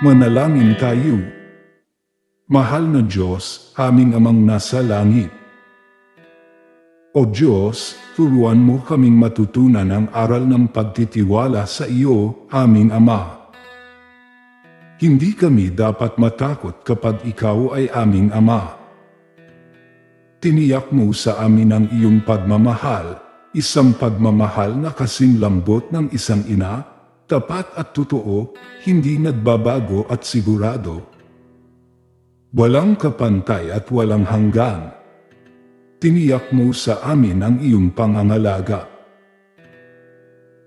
Manalangin tayo. Mahal na Diyos, aming amang nasa langit. O Diyos, turuan mo kaming matutunan ang aral ng pagtitiwala sa iyo, aming Ama. Hindi kami dapat matakot kapag ikaw ay aming Ama. Tiniyak mo sa amin ang iyong pagmamahal, isang pagmamahal na kasing lambot ng isang ina, tapat at totoo, hindi nagbabago at sigurado. Walang kapantay at walang hanggan. Tiniyak mo sa amin ang iyong pangangalaga.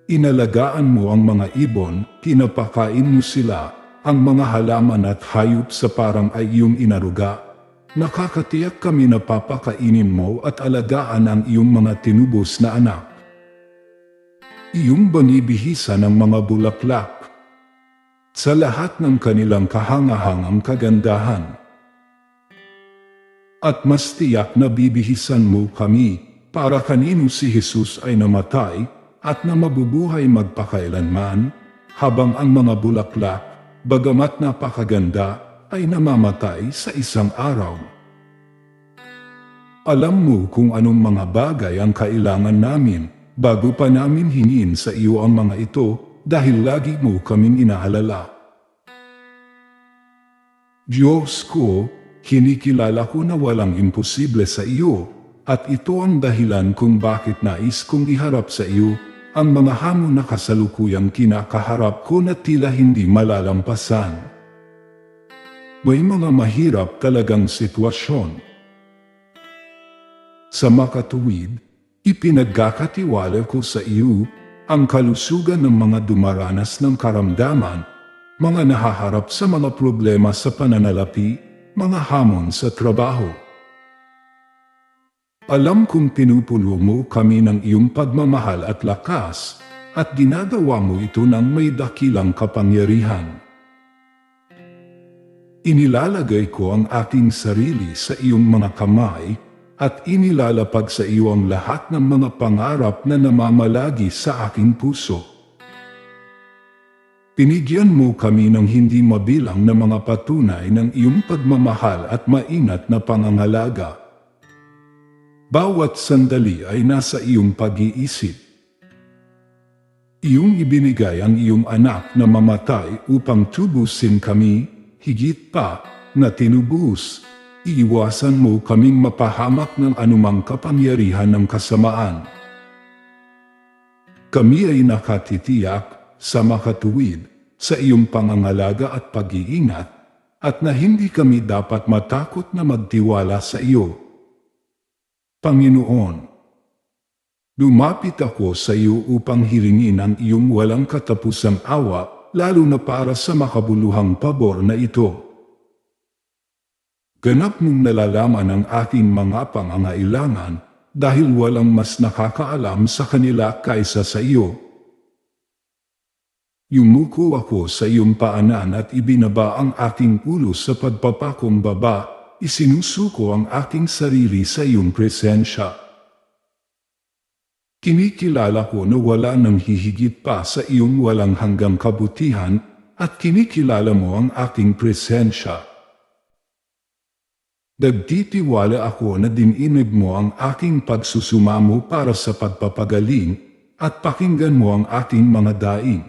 Inalagaan mo ang mga ibon, pinapakain mo sila, ang mga halaman at hayop sa parang ay iyong inaruga. Nakakatiyak kami na papakainin mo at alagaan ang iyong mga tinubos na anak. Iyong banibihisa ng mga bulaklak. Sa lahat ng kanilang kahangahangang kagandahan. At mas tiyak na bibihisan mo kami para kanino si Jesus ay namatay at na mabubuhay magpakailanman habang ang mga bulaklak, bagamat napakaganda, ay namamatay sa isang araw. Alam mo kung anong mga bagay ang kailangan namin bago pa namin hingin sa iyo ang mga ito dahil lagi mo kaming inaalala. Diyos ko, kinikilala ko na walang imposible sa iyo at ito ang dahilan kung bakit nais kong iharap sa iyo ang mga hamon na kasalukuyang kinakaharap ko na tila hindi malalampasan. May mga mahirap talagang sitwasyon. Sa makatuwid, ipinagkakatiwala ko sa iyo ang kalusugan ng mga dumaranas ng karamdaman, mga nahaharap sa mga problema sa pananalapi, mga hamon sa trabaho. Alam kong pinupulo mo kami ng iyong pagmamahal at lakas, at ginagawa mo ito ng may dakilang kapangyarihan. Inilalagay ko ang aking sarili sa iyong mga kamay at inilalapag sa iyo ang lahat ng mga pangarap na namamalagi sa aking puso. Pinigyan mo kami ng hindi mabilang na mga patunay ng iyong pagmamahal at maingat na pangangalaga. Bawat sandali ay nasa iyong pag-iisip. Iyong ibinigay ang iyong anak na mamatay upang tubusin kami higit pa na tinubos. Iiwasan mo kaming mapahamak ng anumang kapangyarihan ng kasamaan. Kami ay nakatitiyak sa makatuwid sa iyong pangangalaga at pag-iingat at na hindi kami dapat matakot na magtiwala sa iyo. Panginoon, lumapit ako sa iyo upang hiringin ang iyong walang katapusang awa lalo na para sa makabuluhang pabor na ito. Ganap mong nalalaman ang aking mga pangangailangan dahil walang mas nakakaalam sa kanila kaysa sa iyo. Yumuko ako sa iyong paanan at ibinaba ang aking ulo sa pagpapakumbaba, isinusuko ang aking sarili sa iyong presensya. Kinikilala ko na wala nang hihigit pa sa iyong walang hanggang kabutihan at kinikilala mo ang aking presensya. Nagtitiwala ako na dininig mo ang aking pagsusumamo para sa pagpapagaling at pakinggan mo ang aking mga daing.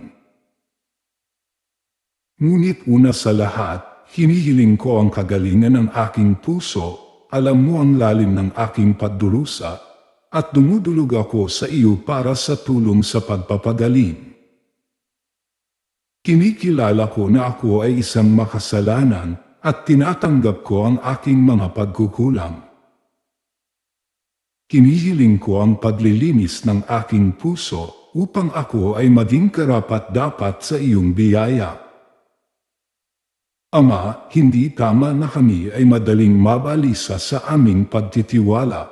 Ngunit una sa lahat, hinihiling ko ang kagalingan ng aking puso, alam mo ang lalim ng aking pagdurusa, at dumudulog ako sa iyo para sa tulong sa pagpapagaling. Kinikilala ko na ako ay isang makasalanan at tinatanggap ko ang aking mga pagkukulang. Kinihiling ko ang paglilinis ng aking puso upang ako ay maging karapat-dapat sa iyong biyaya. Ama, hindi tama na kami ay madaling mabalisa sa aming pagtitiwala.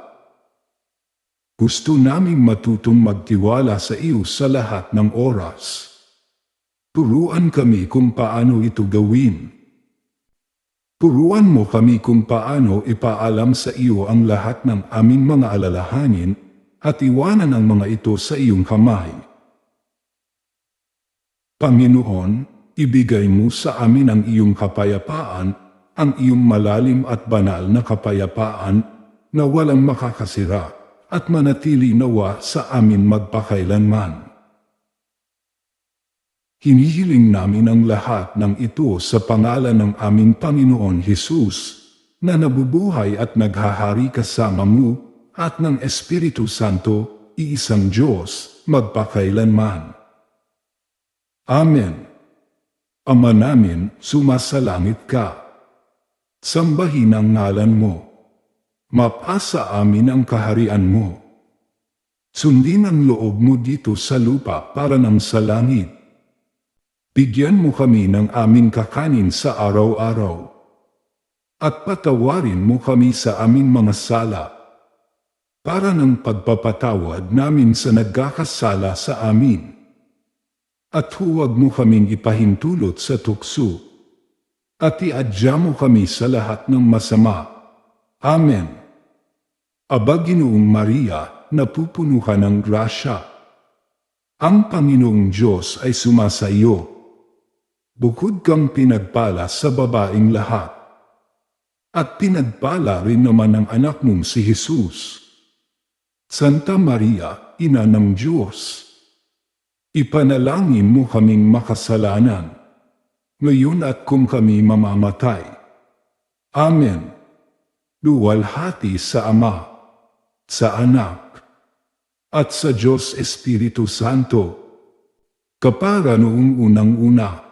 Gusto naming matutong magtiwala sa iyo sa lahat ng oras. Turuan kami kung paano ito gawin. Turuan mo kami kung paano ipaalam sa iyo ang lahat ng aming mga alalahanin at iwanan ang mga ito sa iyong kamay. Panginoon, ibigay mo sa amin ang iyong kapayapaan, ang iyong malalim at banal na kapayapaan na walang makakasira at manatili nawa sa amin magpakailanman. Hinihiling namin ang lahat ng ito sa pangalan ng aming Panginoon Hesus na nabubuhay at naghahari kasama mo at ng Espiritu Santo, iisang Diyos, magpakailanman. Amen. Ama namin, sumasalangit ka. Sambahin ang ngalan mo. Mapasa amin ang kaharian mo. Sundin ang loob mo dito sa lupa para ng sa langit. Bigyan mo kami ng aming kakanin sa araw-araw. At patawarin mo kami sa aming mga sala. Para ng pagpapatawad namin sa nagkakasala sa amin. At huwag mo kaming ipahintulot sa tukso. At iadya mo kami sa lahat ng masama. Amen. Aba Ginoong Maria, napupuno ka ng grasya. Ang Panginoong Diyos ay sumasa iyo. Bukod kang pinagpala sa babaing lahat. At pinagpala rin naman ang anak mong si Jesus. Santa Maria, Ina ng Diyos. Ipanalangin mo kaming makasalanan. Ngayon at kung kami mamamatay. Amen. Luwalhati sa Ama, sa Anak, at sa Diyos Espiritu Santo. Kapara noong unang-una,